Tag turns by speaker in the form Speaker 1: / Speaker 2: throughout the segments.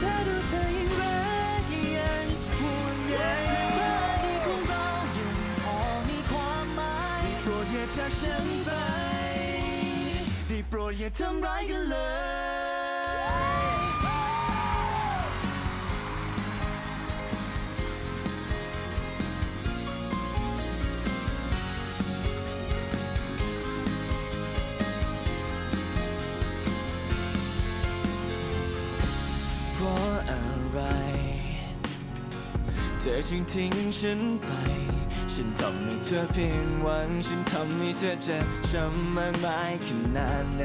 Speaker 1: เธอดูเธอยังรักยังห่วงใยภาพนี้ของเรายังพอมีความหมายได้โปรดย่จากฉันไปได้โปรดอย่าทำร้ายกันเลย เพราะอะไร เธอจึงทิ้งฉันไป ฉันทำให้เธอเพียงหวัง ฉันทำให้เธอเจ็บช้ำมากมายขนาดไหน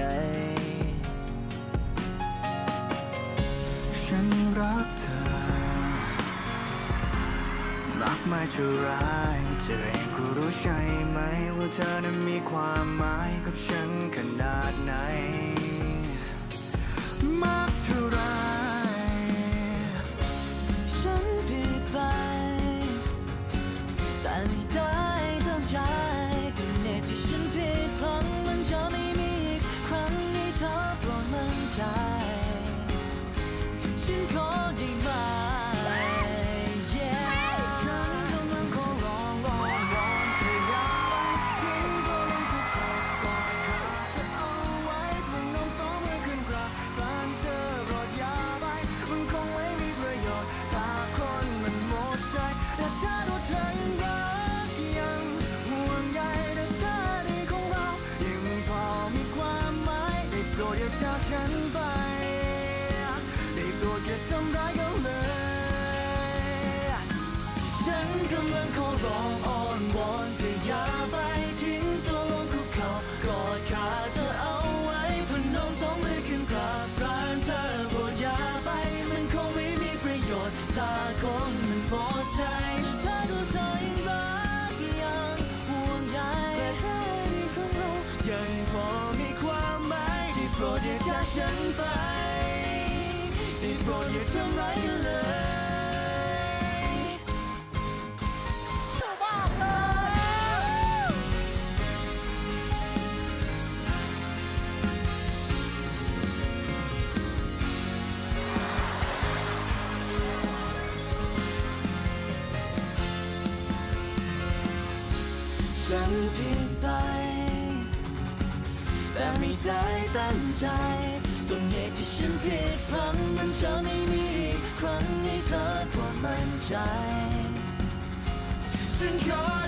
Speaker 2: ฉันรักเธอ รักไม่เร้ายเธอเองก็รู้ใช่ไหม ว่าเธอนั้นมีความหมายกับฉันขนาดไหน
Speaker 1: ใจฉันขอ
Speaker 2: จากกันไป ได้โปรดอย่าทำร้ายกันเลย
Speaker 1: ฉันกำลังขอร้องอ้อนวอนจะอย่าไป ฉันไปได้โปรดอย่าทำร้ายเลยบอกเลยฉันผิด แต่ไม่ได้ตั้งใจต้นเหตุที่ฉันผิดพลั้งมันจะไม่มีครั้งให้เธอโปรดมั่นใจฉันขอ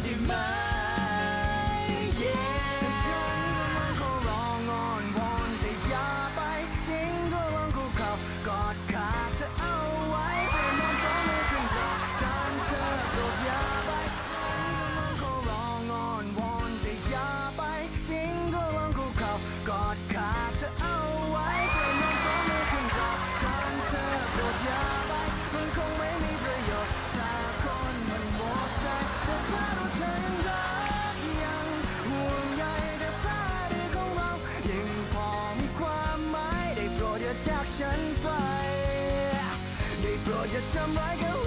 Speaker 1: โปรดอย่าทำร้ายกัน